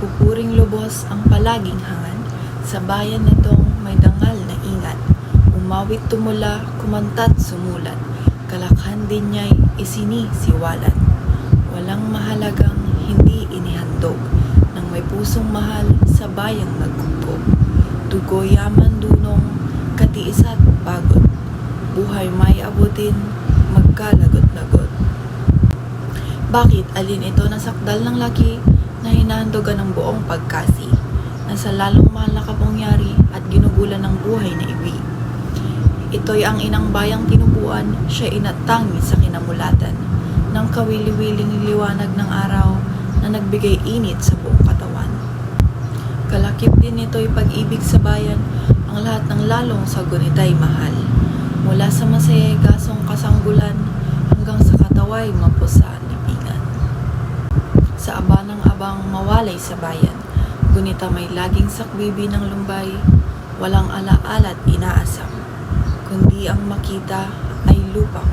Nagpupuring lubos ang palaging hangan, sa bayan nitong may dangal na ingat. Umawit tumula, kumantat sumulat, kalakhan din niya'y isinisiwalat. Walang mahalagang hindi inihandog, nang may pusong mahal sa bayang nagkugkog. Dugo yaman dunong, katiis at pagod. Buhay may abutin, magkalagot-lagot. Bakit alin ito nasakdal ng laki na hinahandogan ng buong pagkasi, na sa lalong mahal na kapangyari at ginugulan ng buhay na ibig. Ito'y ang inang bayang tinubuan, siya inatangi sa kinamulatan, ng kawili-wiling liwanag ng araw na nagbigay init sa buong katawan. Kalakip din nito'y pag-ibig sa bayan, ang lahat ng lalong sa gunitay mahal. Mula sa masayay gasong kasanggulan hanggang sa kataway mapusaan libingan. Sa aba ng abang mawalay sa bayan, gunita may laging sakbibi ng lumbay, walang alaala't inaasam, kundi ang makita ay lupang